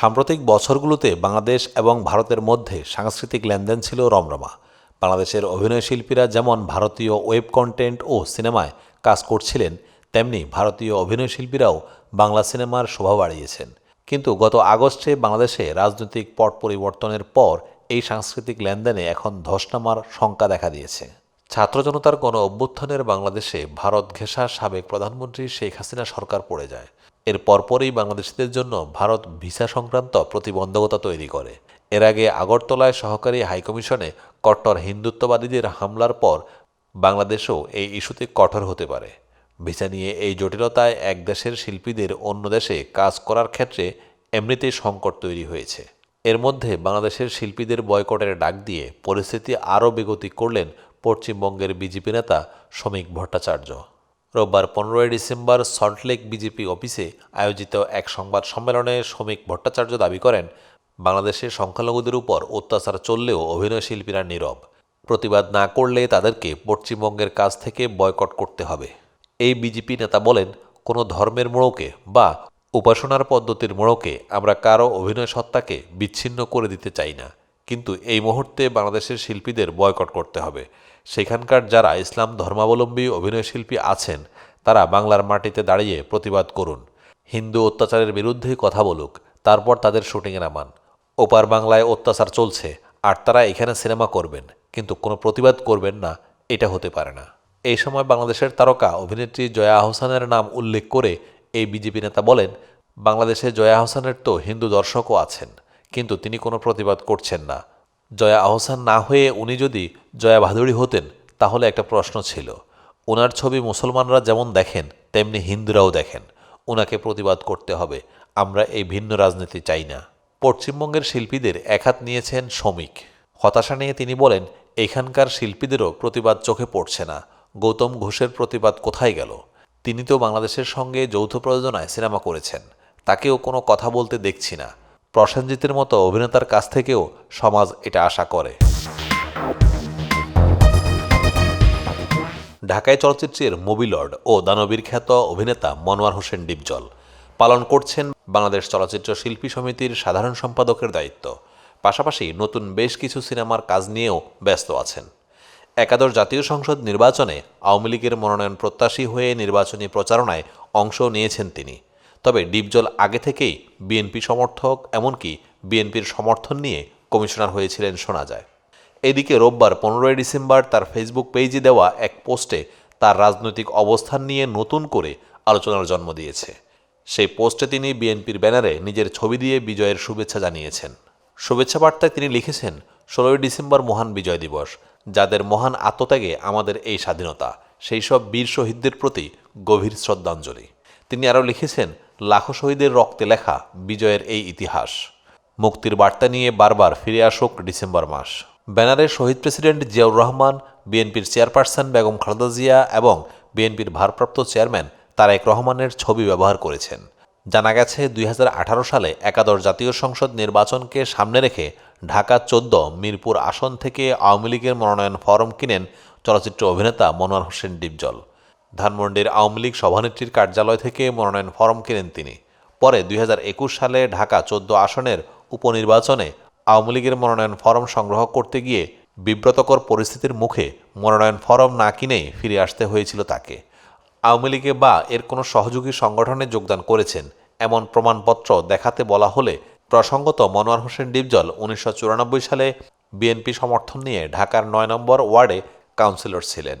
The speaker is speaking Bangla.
সাম্প্রতিক বছরগুলোতে বাংলাদেশ এবং ভারতের মধ্যে সাংস্কৃতিক লেনদেন ছিল রমরমা। বাংলাদেশের অভিনয় শিল্পীরা যেমন ভারতীয় ওয়েব কন্টেন্ট ও সিনেমায় কাজ করছিলেন, তেমনি ভারতীয় অভিনয় শিল্পীরাও বাংলা সিনেমার শোভা বাড়িয়েছেন। কিন্তু গত আগস্টে বাংলাদেশে রাজনৈতিক পট পরিবর্তনের পর এই সাংস্কৃতিক লেনদেনে এখন ধস নামার শঙ্কা দেখা দিয়েছে। ছাত্র জনতার গণ অভ্যুত্থানের বাংলাদেশে ভারত ঘেঁষা সাবেক প্রধানমন্ত্রী শেখ হাসিনা সরকার পড়ে যায়। এর পরপরই বাংলাদেশিদের জন্য ভারত ভিসা সংক্রান্ত প্রতিবন্ধকতা তৈরি করে। এর আগে আগরতলায় সহকারী হাইকমিশনে কট্টর হিন্দুত্ববাদীদের হামলার পর বাংলাদেশও এই ইস্যুতে কঠোর হতে পারে। ভিসা নিয়ে এই জটিলতায় এক দেশের শিল্পীদের অন্য দেশে কাজ করার ক্ষেত্রে এমনিতেই সংকট তৈরি হয়েছে। এর মধ্যে বাংলাদেশের শিল্পীদের বয়কটের ডাক দিয়ে পরিস্থিতি আরও বেগতিক করলেন পশ্চিমবঙ্গের বিজেপি নেতা শ্রমিক ভট্টাচার্য। রোববার পনেরোই ডিসেম্বর সল্টলেক বিজেপি অফিসে আয়োজিত এক সংবাদ সম্মেলনে শ্রমিক ভট্টাচার্য দাবি করেন, বাংলাদেশে সংখ্যালঘুদের উপর অত্যাচার চললেও অভিনয় শিল্পীরা নীরব। প্রতিবাদ না করলে তাদেরকে পশ্চিমবঙ্গের কাছ থেকে বয়কট করতে হবে। এই বিজেপি নেতা বলেন, কোনো ধর্মের মোড়কে বা উপাসনার পদ্ধতির মোড়কে আমরা কারও অভিনয় সত্তাকে বিচ্ছিন্ন করে দিতে চাই না। কিন্তু এই মুহূর্তে বাংলাদেশের শিল্পীদের বয়কট করতে হবে। সেখানকার যারা ইসলাম ধর্মাবলম্বী অভিনয় শিল্পী আছেন, তারা বাংলার মাটিতে দাঁড়িয়ে প্রতিবাদ করুন। হিন্দু অত্যাচারের বিরুদ্ধে কথা বলুক, তারপর তাদের শুটিংয়ে নামান। ওপার বাংলায় অত্যাচার চলছে, আর তারা এখানে সিনেমা করবেন, কিন্তু কোনো প্রতিবাদ করবেন না, এটা হতে পারে না। এই সময় বাংলাদেশের তারকা অভিনেত্রী জয়া আহসানের নাম উল্লেখ করে এই বিজেপি নেতা বলেন, বাংলাদেশে জয়া আহসানের তো হিন্দু দর্শকও আছেন। কিন্তু তিনি কোনো প্রতিবাদ করছেন না। জয়া আহসান না হয়ে উনি যদি জয়া ভাদুড়ি হতেন, তাহলে একটা প্রশ্ন ছিল। ওনার ছবি মুসলমানরা যেমন দেখেন, তেমনি হিন্দুরাও দেখেন। ওনাকে প্রতিবাদ করতে হবে। আমরা এই ভিন্ন রাজনীতি চাই না। পশ্চিমবঙ্গের শিল্পীদের একহাত নিয়েছেন শ্রমিক। হতাশা নিয়ে তিনি বলেন, এখানকার শিল্পীদেরও প্রতিবাদ চোখে পড়ছে না। গৌতম ঘোষের প্রতিবাদ কোথায় গেল? তিনি তো বাংলাদেশের সঙ্গে যৌথ প্রযোজনায় সিনেমা করেছেন। তাকেও কোনো কথা বলতে দেখছি না। প্রসেনজিতের মতো অভিনেতার কাছ থেকেও সমাজ এটা আশা করে। ঢাকায় চলচ্চিত্রের মুভিলর্ড ও দানবীর খ্যাত অভিনেতা মনোয়ার হোসেন ডিপজল পালন করছেন বাংলাদেশ চলচ্চিত্র শিল্পী সমিতির সাধারণ সম্পাদকের দায়িত্ব। পাশাপাশি নতুন বেশ কিছু সিনেমার কাজ নিয়েও ব্যস্ত আছেন। একাদশ জাতীয় সংসদ নির্বাচনে আওয়ামী লীগের মনোনয়ন প্রত্যাশী হয়ে নির্বাচনী প্রচারণায় অংশ নিয়েছেন তিনি। তবে ডিপজল আগে থেকেই বিএনপি সমর্থক, এমনকি বিএনপির সমর্থন নিয়ে কমিশনার হয়েছিলেন শোনা যায়। এদিকে রোববার পনেরোই ডিসেম্বর তার ফেসবুক পেজে দেওয়া এক পোস্টে তার রাজনৈতিক অবস্থান নিয়ে নতুন করে আলোচনার জন্ম দিয়েছে। সেই পোস্টে তিনি বিএনপির ব্যানারে নিজের ছবি দিয়ে বিজয়ের শুভেচ্ছা জানিয়েছেন। শুভেচ্ছা বার্তায় তিনি লিখেছেন, ষোলোই ডিসেম্বর মহান বিজয় দিবস। যাদের মহান আত্মত্যাগে আমাদের এই স্বাধীনতা, সেই সব বীর শহীদদের প্রতি গভীর শ্রদ্ধাঞ্জলি। তিনি আরও লিখেছেন লাখো শহীদের রক্তে লেখা বিজয়ের এই ইতিহাস। মুক্তির বার্তা নিয়ে বারবার ফিরে আসুক ডিসেম্বর মাস। ব্যানারে শহীদ প্রেসিডেন্ট জিয়াউর রহমান, বিএনপির চেয়ারপারসন বেগম খালেদা জিয়া এবং বিএনপির ভারপ্রাপ্ত চেয়ারম্যান তারেক রহমানের ছবি ব্যবহার করেছেন। জানা গেছে, দুই হাজার আঠারো সালে একাদশ জাতীয় সংসদ নির্বাচনকে সামনে রেখে ঢাকা চোদ্দ মিরপুর আসন থেকে আওয়ামী লীগের মনোনয়ন ফরম কিনেন চলচ্চিত্র অভিনেতা মনোয়ার হোসেন ডিপজল। ধানমন্ডির আওয়ামী লীগ সভানেত্রীর কার্যালয় থেকে মনোনয়ন ফরম কেনেন তিনি। পরে দুই হাজার একুশ সালে ঢাকা চোদ্দ আসনের উপনির্বাচনে আওয়ামী লীগের মনোনয়ন ফরম সংগ্রহ করতে গিয়ে বিব্রতকর পরিস্থিতির মুখে মনোনয়ন ফরম না কিনেই ফিরে আসতে হয়েছিল তাকে। আওয়ামী লীগে বা এর কোনো সহযোগী সংগঠনে যোগদান করেছেন এমন প্রমাণপত্র দেখাতে বলা হলে প্রসঙ্গত মনোয়ার হোসেন ডিপজল উনিশশো চুরানব্বই সালে বিএনপি সমর্থন নিয়ে ঢাকার নয় নম্বর ওয়ার্ডে কাউন্সিলর ছিলেন।